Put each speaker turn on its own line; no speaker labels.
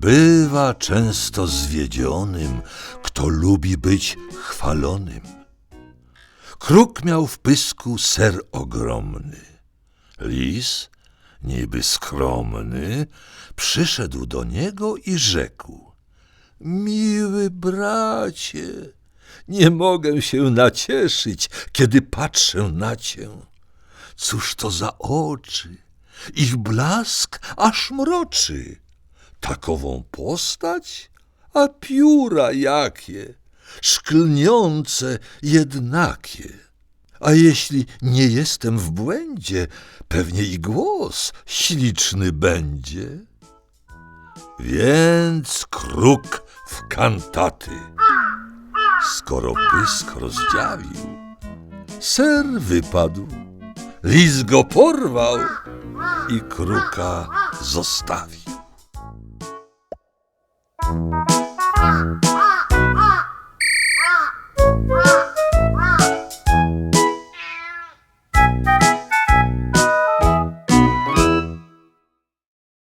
Bywa często zwiedzionym, kto lubi być chwalonym. Kruk miał w pysku ser ogromny. Lis, niby skromny, przyszedł do niego i rzekł: Miły bracie, nie mogę się nacieszyć, kiedy patrzę na cię. Cóż to za oczy? Ich blask aż mroczy. Takową postać? A pióra jakie, szklniące, jednakie. A jeśli nie jestem w błędzie, pewnie i głos śliczny będzie. Więc kruk w kantaty. Skoro pysk rozdziawił, ser wypadł, lis go porwał i kruka zostawił. Thank you.